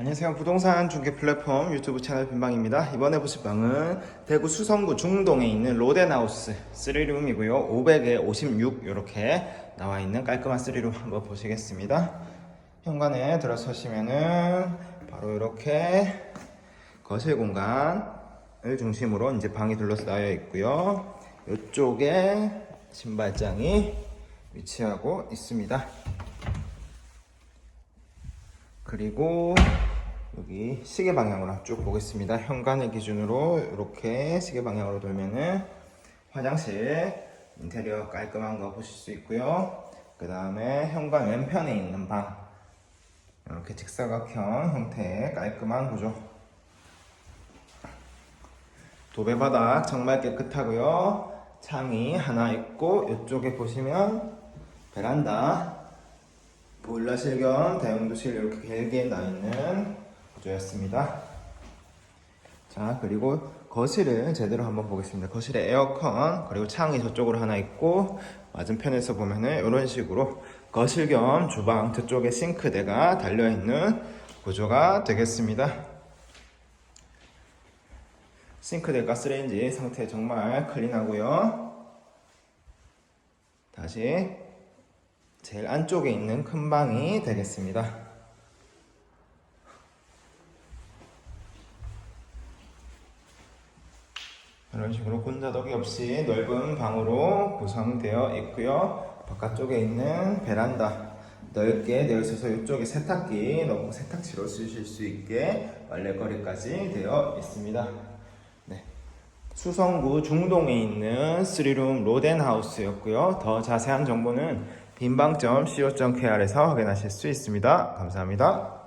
안녕하세요. 부동산 중개 플랫폼 유튜브 채널 빈방입니다. 이번에 보실 방은 대구 수성구 중동에 있는 로덴하우스 3룸이고요. 500에 56 이렇게 나와 있는 깔끔한 3룸 한번 보시겠습니다. 현관에 들어서시면은 바로 이렇게 거실 공간을 중심으로 이제 방이 둘러싸여 있고요. 이쪽에 신발장이 위치하고 있습니다. 그리고 여기 시계 방향으로 쭉 보겠습니다. 현관을 기준으로 이렇게 시계 방향으로 돌면은 화장실 인테리어 깔끔한 거 보실 수 있고요. 그 다음에 현관 왼편에 있는 방 이렇게 직사각형 형태의 깔끔한 구조. 도배 바닥 정말 깨끗하고요. 창이 하나 있고 이쪽에 보시면 베란다 보일러실 겸 다용도실 이렇게 길게 나 있는 구조였습니다. 자 그리고 거실을 제대로 한번 보겠습니다. 거실에 에어컨 그리고 창이 저쪽으로 하나 있고 맞은편에서 보면은 이런 식으로 거실 겸 주방 저쪽에 싱크대가 달려 있는 구조가 되겠습니다. 싱크대 가스레인지 상태 정말 클린하고요. 다시 제일 안쪽에 있는 큰 방이 되겠습니다. 이런 식으로 군자덕이 없이 넓은 방으로 구성되어 있고요. 바깥쪽에 있는 베란다 넓게 되어 있어서 이쪽에 세탁기 넣고 세탁치로 쓰실 수 있게 빨래거리까지 되어 있습니다. 네. 수성구 중동에 있는 3룸 로덴하우스였고요. 더 자세한 정보는 빈방점 co.kr에서 확인하실 수 있습니다. 감사합니다.